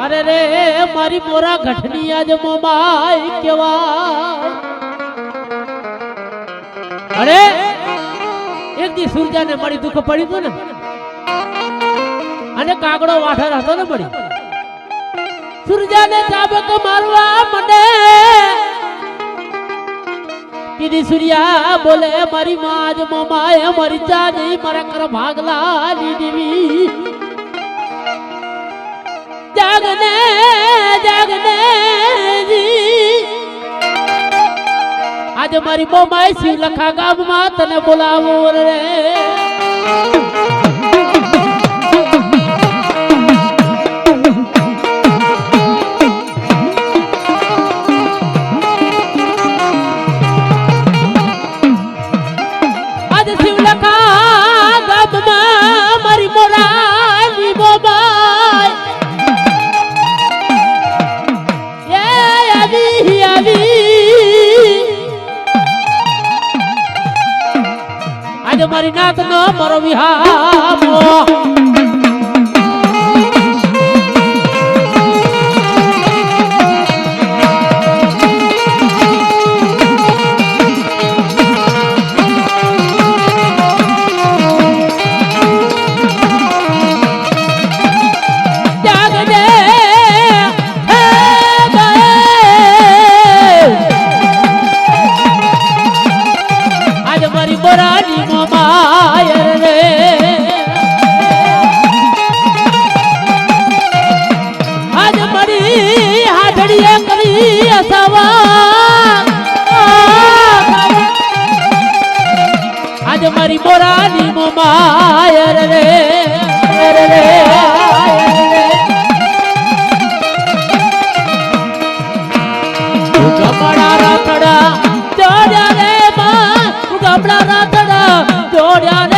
અરે રે મારી મોરા ઘટની આજ મોમાય કેવા અરે એક દી સુરજાને મારી દુઃખ પડી તું ને અને કાગડો વાઠર હતો ને મળી સૂરજાને ચાબક મારવા મને કીધી સૂર્યા બોલે, મારી માં જ મોમાએ મારી ચાની મારા કર ભાગલા લીધી જાગને જાગને. આજે મારી મોમાઈ સી લખા ગામમાં તને બોલાવો રે મારી નાથ નો મારો વિહામો આજ મારી મોરાની મોમાય રે રે ગમડા રાતડા જોડ્યા રે માં ગમડા રાતડા જોડ્યા